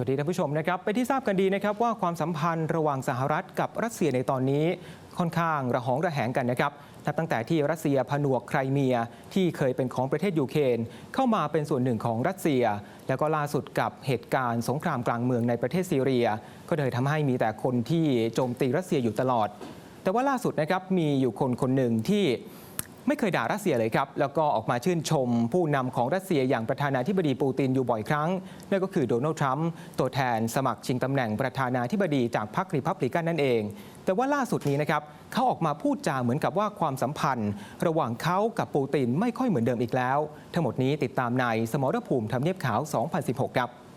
สวัสดีท่านผู้ชมนะครับไปนที่ทราบกันดีนะครับว่าความสัมพันธ์ระหว่างสหรัฐกับรัสเซียในตอนนี้ค่อนข้างระหองระแหงกันนะครับนับตั้งแต่ที่รัสเซียผนวกไครเมียที่เคยเป็นของประเทศยูเครนเข้ามาเป็นส่วนหนึ่งของรัสเซีย แล้วก็ล่าสุดกับเหตุการณ์สงครามกลางเมืองในประเทศซีเรีย ก็เลยทำให้มีแต่คนที่โจมตีรัสเซียอยู่ตลอด แต่ว่าล่าสุดนะครับมีอยู่คนคนหนึ่งที่ ไม่เคยด่ารัสเซียเลยครับ แล้วก็ออกมาชื่นชมผู้นำของรัสเซียอย่างประธานาธิบดีปูตินอยู่บ่อยครั้ง นั่นก็คือโดนัลด์ทรัมป์ตัวแทนสมัครชิงตำแหน่งประธานาธิบดีจากพรรครีพับลิกันนั่นเอง แต่ว่าล่าสุดนี้นะครับเขาออกมาพูดจาเหมือนกับว่าความสัมพันธ์ ระหว่างเขากับปูตินไม่ค่อยเหมือนเดิมอีกแล้ว ทั้งหมดนี้ติดตามในสมรภูมิทำเนียบขาว 2016 ครับ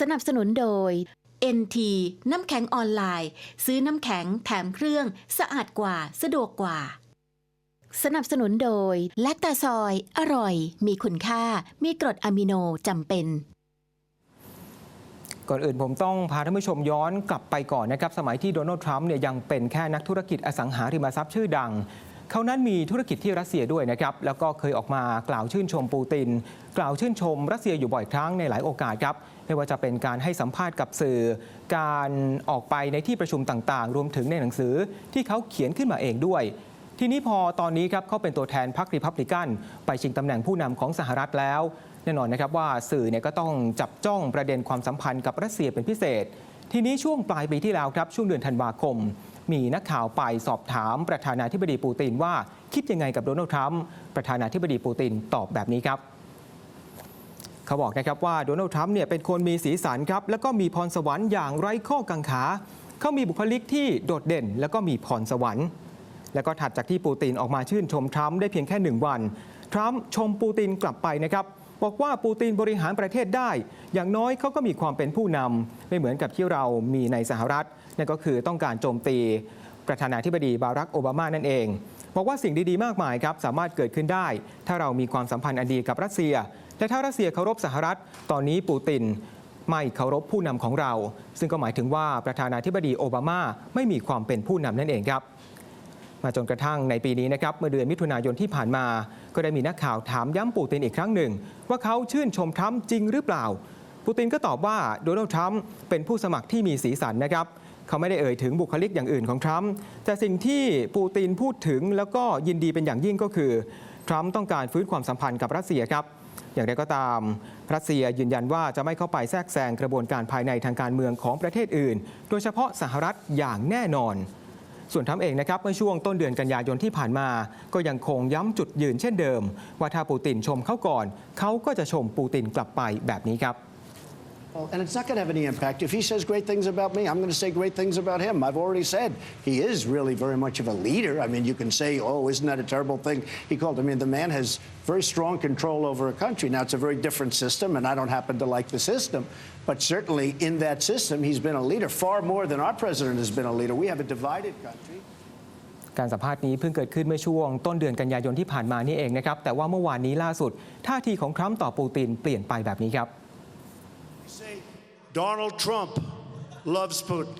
สนับสนุนโดย NT น้ำแข็งออนไลน์ ซื้อน้ำแข็งแถมเครื่องสะอาดกว่าสะดวกกว่า สนับสนุนโดย แลคตาซอย อร่อย มีคุณค่า มีกรดอะมิโนจำเป็นก่อนอื่นผมต้องพาท่านผู้ชมย้อนกลับไปก่อนนะครับ สมัยที่โดนัลด์ทรัมป์เนี่ยยังเป็นแค่นักธุรกิจอสังหาริมทรัพย์ชื่อดัง เขานั้นมีธุรกิจที่รัสเซียด้วยนะครับแล้วก็เคยออกมากล่าวชื่นชมปูติน กล่าวชื่นชมรัสเซียอยู่บ่อยครั้งในหลายโอกาสครับไม่ว่าจะเป็นการให้สัมภาษณ์กับสื่อ การออกไปในที่ประชุมต่างๆ รวมถึงในหนังสือที่เขาเขียนขึ้นมาเองด้วยทีนี้พอตอนนี้ครับเขาเป็นตัวแทนพรรครีพับลิกัน ไปชิงตำแหน่งผู้นำของสหรัฐแล้ว แน่นอนนะครับว่าสื่อเนี่ยก็ต้องจับจ้องประเด็นความสัมพันธ์กับรัสเซียเป็นพิเศษ ทีนี้ช่วงปลายปีที่แล้วครับช่วงเดือนธันวาคม มีนักข่าวไปสอบถามประธานาธิบดีปูตินว่าคิดยังไงกับโดนัลด์ทรัมป์ประธานาธิบดีปูตินตอบแบบนี้ครับเขาบอกนะครับว่าโดนัลด์ทรัมป์เนี่ยเป็นคนมีสีสันครับ แล้วก็มีพรสวรรค์อย่างไร้ข้อกังขา เขามีบุคลิกที่โดดเด่น แล้วก็มีพรสวรรค์ แล้วก็ถัดจากที่ปูตินออกมาชื่นชมทรัมป์ได้เพียงแค่หนึ่งวัน ทรัมป์ชมปูตินกลับไปนะครับ บอกว่าปูตินบริหารประเทศได้ อย่างน้อยเขาก็มีความเป็นผู้นำไม่เหมือนกับที่เรามีในสหรัฐ นั่นก็คือต้องการโจมตีประธานาธิบดีบารักโอบามานั่นเอง บอกว่าสิ่งดีๆ มากมายครับสามารถเกิดขึ้นได้ ถ้าเรามีความสัมพันธ์อันดีกับรัสเซียและถ้ารัสเซียเคารพสหรัฐ ตอนนี้ปูตินไม่เคารพผู้นำของเรา ซึ่งก็หมายถึงว่าประธานาธิบดีโอบามาไม่มีความเป็นผู้นำนั่นเองครับ มาจนกระทั่งในปีนี้นะครับเมื่อเดือนมิถุนายนที่ผ่านมา ก็ได้มีนักข่าวถามย้ำปูตินอีกครั้งหนึ่ง ว่าเขาชื่นชมทรัมป์จริงหรือเปล่า ปูตินก็ตอบว่าโดนัลด์ทรัมป์เป็นผู้สมัครที่มีสีสันนะครับเขาไม่ได้เอ่ยถึงบุคลิกอย่างอื่นของทรัมป์แต่สิ่งที่ปูตินพูดถึงแล้วก็ยินดีเป็นอย่างยิ่งก็คือทรัมป์ต้องการฟื้นความสัมพันธ์กับรัสเซียครับอย่างไรก็ตาม รัสเซียยืนยันว่าจะไม่เข้าไปแทรกแซงกระบวนการภายในทางการเมืองของประเทศอื่น โดยเฉพาะสหรัฐอย่างแน่นอน ส่วนทรัมป์เองนะครับเมื่อช่วงต้นเดือนกันยายนที่ผ่านมา ก็ยังคงย้ำจุดยืนเช่นเดิม ว่าถ้าปูตินชมเขาก่อน เขาก็จะชมปูตินกลับไปแบบนี้ครับ Well, and it's not going to have any impact. If he says great things about me, I'm going to say great things about him. I've already said he is really very much of a leader. I mean, you can say, oh, isn't that a terrible thing? He called. I mean, the man has very strong control over a country. Now, it's a very different system, and I don't happen to like the system. But certainly in that system, he's been a leader far more than our president has been a leader. We have a divided country. การสัมภาษณ์นี้เพิ่งเกิดขึ้นเมื่อช่วงต้นเดือนกันยายนที่ผ่านมานี่เองนะครับ แต่ว่าเมื่อวานนี้ล่าสุด ท่าทีของทรัมป์ต่อปูตินเปลี่ยนไปแบบนี้ครับ say Donald Trump loves Putin.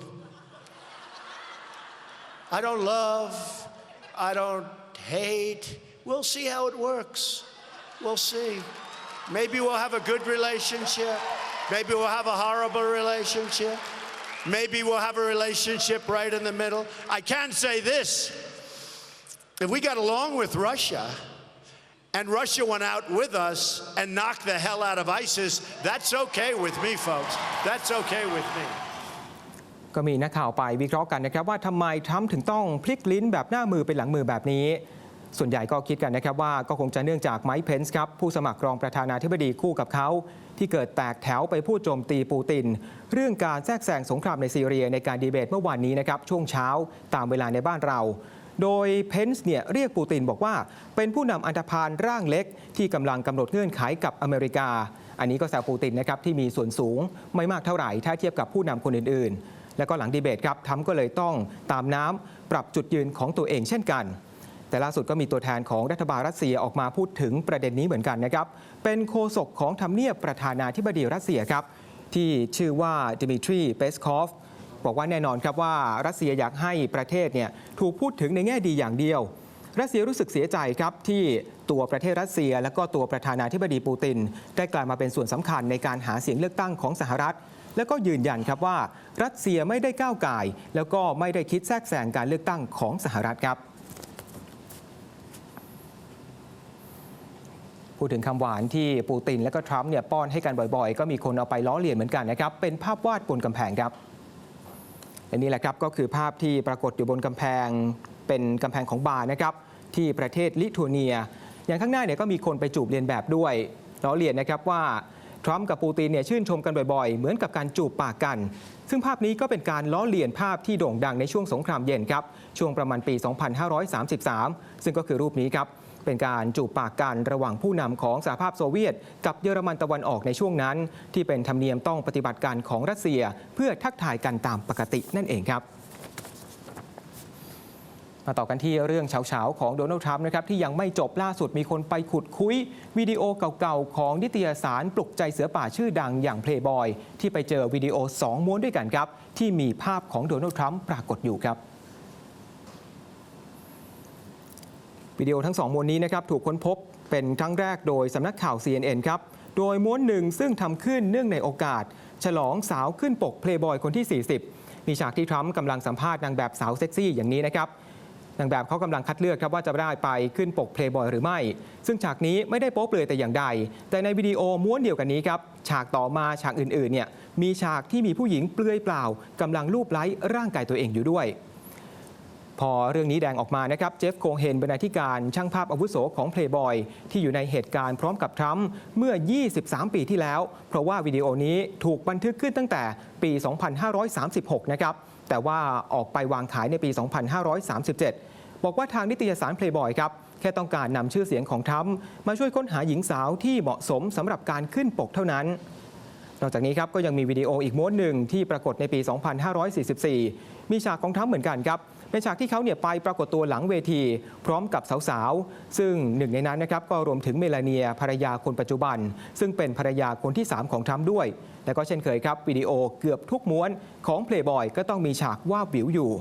I don't love, I don't hate. We'll see how it works. We'll see. Maybe we'll have a good relationship. Maybe we'll have a horrible relationship. Maybe we'll have a relationship right in the middle. I can say this if we got along with Russia, and Russia went out with us and knocked the hell out of ISIS, that's okay with me, folks. That's okay with me. ก็มีนักข่าวไปวิเคราะห์กันนะครับว่าทำไมทรัมป์ถึงต้องพลิกลิ้นแบบหน้ามือเป็นหลังมือแบบนี้ ส่วนใหญ่ก็คิดกันนะครับว่าก็คงจะเนื่องจากไมค์เพนส์ครับ ผู้สมัครรองประธานาธิบดีคู่กับเขา ที่เกิดแตกแถวไปพูดโจมตีปูติน เรื่องการแทรกแซงสงครามในซีเรียในการดีเบตเมื่อวานนี้นะครับช่วงเช้าตามเวลาในบ้านเรา โดยเพนส์เนี่ยเรียกปูตินบอกว่า เป็นผู้นำอันธพาลร่างเล็ก ที่กำลังกำหนดเงื่อนไขกับอเมริกา อันนี้ก็แซวปูตินนะครับที่มีส่วนสูงไม่มากเท่าไหร่ถ้าเทียบกับผู้นำคนอื่นๆ แล้วก็หลังดีเบตครับทรัมป์ก็เลยต้องตามน้ำปรับจุดยืนของตัวเองเช่นกันแต่ล่าสุดก็มีตัวแทนของรัฐบาลรัสเซียออกมาพูดถึงประเด็นนี้เหมือนกันนะครับ เป็นโฆษกของทำเนียบประธานาธิบดีรัสเซียครับ ที่ชื่อว่าดิมิทรี เปสคอฟ บอกว่าแน่นอนครับว่ารัสเซียอยากให้ประเทศเนี่ยถูกพูดถึงในแง่ดีอย่างเดียว รัสเซียรู้สึกเสียใจครับที่ตัวประเทศรัสเซีย และก็ตัวประธานาธิบดีปูติน ได้กลายมาเป็นส่วนสำคัญในการหาเสียงเลือกตั้งของสหรัฐ แล้วก็ยืนยันครับว่ารัสเซียไม่ได้ก้าวไก่แล้วก็ไม่ได้คิดแทรกแซงการเลือกตั้งของสหรัฐครับพูดถึงคำหวานที่ปูตินและก็ทรัมป์เนี่ยป้อนให้กันบ่อยๆ ก็มีคนเอาไปล้อเลียนเหมือนกันนะครับ เป็นภาพวาดบนกำแพงครับ และนี่แหละครับก็คือภาพที่ปรากฏอยู่บนกำแพงเป็นกำแพงของบาร์นะครับที่ประเทศลิทัวเนีย อย่างข้างหน้าเนี่ยก็มีคนไปจูบเลียนแบบด้วยล้อเลียนนะครับว่าทรัมป์กับปูตินเนี่ยชื่นชมกันบ่อยๆ เหมือนกับการจูบปากกัน ซึ่งภาพนี้ก็เป็นการล้อเลียนภาพที่โด่งดังในช่วงสงครามเย็นครับ ช่วงประมาณปี 2533 ซึ่งก็คือรูปนี้ครับ เป็นการจูบปากกันระหว่างผู้นำของสหภาพโซเวียต กับเยอรมันตะวันออกในช่วงนั้น ที่เป็นธรรมเนียมต้องปฏิบัติการของรัสเซีย เพื่อทักทายกันตามปกตินั่นเองครับมาต่อกันที่เรื่องเฉาๆของโดนัลด์ทรัมป์นะครับที่ยังไม่จบล่าสุดมีคนไปขุดคุย วิดีโอเก่าๆ ของนิตยสารปลุกใจเสือป่าชื่อดังอย่าง Playboy ที่ไปเจอวิดีโอ 2 ม้วนด้วยกันครับ ที่มีภาพของโดนัลด์ทรัมป์ปรากฏอยู่ครับ วิดีโอทั้ง2ม้วนนี้นะครับถูกค้นพบเป็นครั้งแรกโดยสำนักข่าว CNN ครับ โดยม้วนหนึ่งซึ่งทำขึ้นเนื่องในโอกาส ฉลองสาวขึ้นปก Playboy คนที่ 40 มีฉากที่ทรัมป์กำลังสัมภาษณ์นางแบบสาวเซ็กซี่อย่างนี้นะครับนางแบบเขากำลังคัดเลือกครับว่าจะได้ไปขึ้นปก Playboy หรือไม่ ซึ่งฉากนี้ไม่ได้โป๊เปลือยแต่อย่างใด แต่ในวิดีโอม้วนเดียวกันนี้ครับฉากต่อมาฉากอื่นๆเนี่ยมีฉากที่มีผู้หญิงเปลือยเปล่ากำลังลูบไล้ร่างกายตัวเองอยู่ด้วย พอเรื่องนี้แดงออกมานะครับ เจฟโคเฮนบรรณาธิการช่างภาพอาวุโสของ Playboy ที่อยู่ในเหตุการณ์พร้อมกับทรัมป์เมื่อ 23 ปีที่แล้ว เพราะว่าวิดีโอนี้ถูกบันทึกขึ้นตั้งแต่ปี 2536 นะครับ แต่ว่าออกไปวางขายในปี 2537 บอกว่าทางนิตยสาร Playboy ครับ แค่ต้องการนำชื่อเสียงของทรัมป์มาช่วยค้นหาหญิงสาวที่เหมาะสมสำหรับการขึ้นปกเท่านั้น นอกจากนี้ครับก็ยังมีวิดีโออีกม้วนหนึ่งที่ปรากฏในปี 2544 มีฉากของทรัมเหมือนกันครับเป็นฉากที่เขาเนี่ยไปปรากฏตัวหลังเวที พร้อมกับสาวๆ ซึ่งหนึ่งในนั้นนะครับก็รวมถึงเมลาเนียภรรยาคนปัจจุบัน ซึ่งเป็นภรรยาคนที่ 3 ของทรัมป์ด้วย และก็เช่นเคยครับวิดีโอเกือบทุกม้วนของ Playboy ก็ต้องมีฉากว่าบวิวอยู่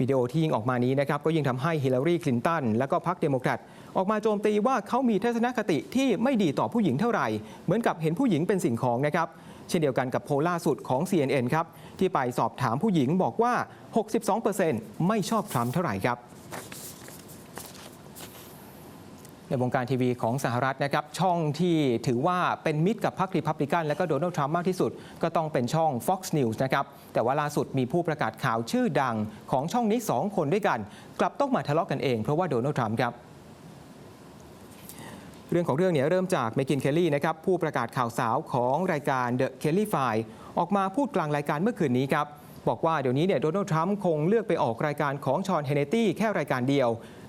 วิดีโอที่ยิงออกมานี้นะครับก็ยิ่งทำให้ฮิลลารีคลินตันและก็พรรคเดโมแครตออกมาโจมตีว่าเขามีทัศนคติที่ไม่ดีต่อผู้หญิงเท่าไหร่ เหมือนกับเห็นผู้หญิงเป็นสิ่งของนะครับเช่นเดียวกันกับโพลล่าสุดของ CNN ครับที่ไปสอบถามผู้หญิงบอกว่า 62%ไม่ชอบทรัมป์เท่าไหร่ครับ ในวงการทีวีของสหรัฐนะครับช่องที่ถือว่าเป็นมิตรกับพรรครีพับลิกัน และก็โดนัลด์ทรัมป์มากที่สุด ก็ต้องเป็นช่อง Fox News นะครับแต่ว่าล่าสุดมีผู้ประกาศข่าวชื่อดังของช่องนี้ 2 คนด้วยกัน กลับต้องมาทะเลาะกันเองเพราะว่าโดนัลด์ทรัมป์ครับเรื่องของเรื่องเนี่ยเริ่มจากเมกินเคลลี่นะครับผู้ประกาศข่าวสาวของรายการ The Kelly File ออกมาพูดกลางรายการเมื่อคืนนี้ครับบอกว่าเดี๋ยวนี้เนี่ยโดนัลด์ทรัมป์คงเลือกไปออกรายการของชอนเฮเนตี้แค่รายการเดียว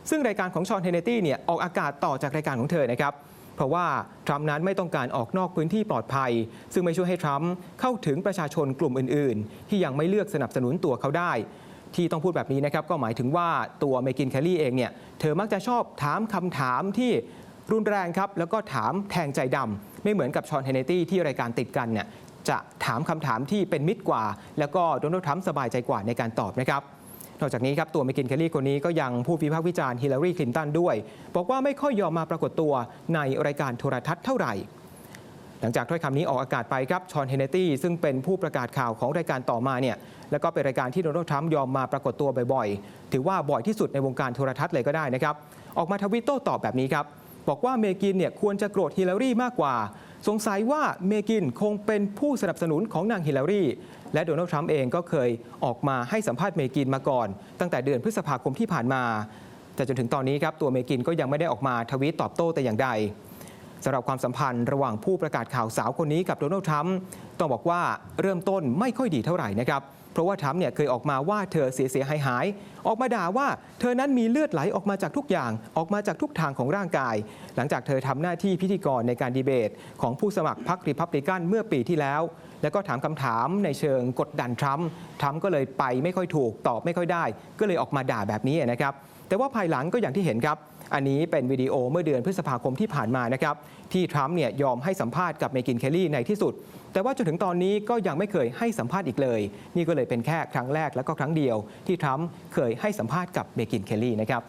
ซึ่งรายการของชอนเฮเนตี้เนี่ยออกอากาศต่อจากรายการของเธอนะครับเพราะว่าทรัมป์นั้นไม่ต้องการออกนอกพื้นที่ปลอดภัย ซึ่งไม่ช่วยให้ทรัมป์เข้าถึงประชาชนกลุ่มอื่น ๆ ที่ยังไม่เลือกสนับสนุนตัวเขาได้ ที่ต้องพูดแบบนี้นะครับก็หมายถึงว่าตัวเมกินแคลลี่เองเนี่ยเธอมักจะชอบถามคำถามที่รุนแรงครับแล้วก็ถามแทงใจดำไม่เหมือนกับชอนเฮเนตี้ที่รายการติดกันเนี่ยจะถามคำถามที่เป็นมิตรกว่า แล้วก็โดนัลด์ทรัมป์สบายใจกว่าในการตอบนะครับ นอกจากนี้ครับตัวเมกินแคลลี่คนนี้ก็ยังผู้วิพากษ์วิจารณ์ฮิลลารีคลินตันด้วย บอกว่าไม่ค่อยยอมมาปรากฏตัวในรายการโทรทัศน์เท่าไหร่ หลังจากถ้อยคำนี้ออกอากาศไปครับชอนเฮเนตี้ซึ่งเป็นผู้ประกาศข่าวของรายการต่อมาเนี่ยแล้วก็เป็นรายการที่โดนัลด์ทรัมป์ยอมมาปรากฏตัวบ่อยๆ ถือว่าบ่อยที่สุดในวงการโทรทัศน์เลยก็ได้นะครับออกมาทวิตโต้ตอบแบบนี้ครับบอกว่าเมกินเนี่ยควรจะโกรธฮิลลารีมากกว่า สงสัยว่าเมกินคงเป็นผู้สนับสนุนของนางฮิลลารีและโดนัลด์ทรัมป์เองก็เคยออกมาให้สัมภาษณ์เมกินมาก่อน ตั้งแต่เดือนพฤษภาคมที่ผ่านมา แต่จนถึงตอนนี้ครับตัวเมกินก็ยังไม่ได้ออกมาทวีตตอบโต้แต่อย่างใด สำหรับความสัมพันธ์ระหว่างผู้ประกาศข่าวสาวคนนี้กับโดนัลด์ทรัมป์ต้องบอกว่าเริ่มต้นไม่ค่อยดีเท่าไหร่นะครับ เพราะว่าทรัมป์เนี่ยเคยออกมาว่าเธอเสียเสียหายหายออกมาด่าว่าเธอนั้นมีเลือดไหลออกมาจากทุกอย่างออกมาจากทุกทางของร่างกาย หลังจากเธอทำหน้าที่พิธีกรในการดีเบต ของผู้สมัครพรรครีพับลิกันเมื่อปีที่แล้ว แล้วก็ถามคำถามในเชิงกดดันทรัมป์ทรัมป์ก็เลยไปไม่ค่อยถูกตอบไม่ค่อยได้ ก็เลยออกมาด่าแบบนี้นะครับแต่ว่าภายหลังก็อย่างที่เห็นครับ อันนี้เป็นวิดีโอเมื่อเดือนพฤษภาคมที่ผ่านมานะครับที่ทรัมป์เนี่ยยอมให้สัมภาษณ์กับเมกินเคลลี่ในที่สุด แต่ว่าจนถึงตอนนี้ก็ยังไม่เคยให้สัมภาษณ์อีกเลย นี่ก็เลยเป็นแค่ครั้งแรกและก็ครั้งเดียว ที่ทรัมป์เคยให้สัมภาษณ์กับเมกินเคลลี่นะครับ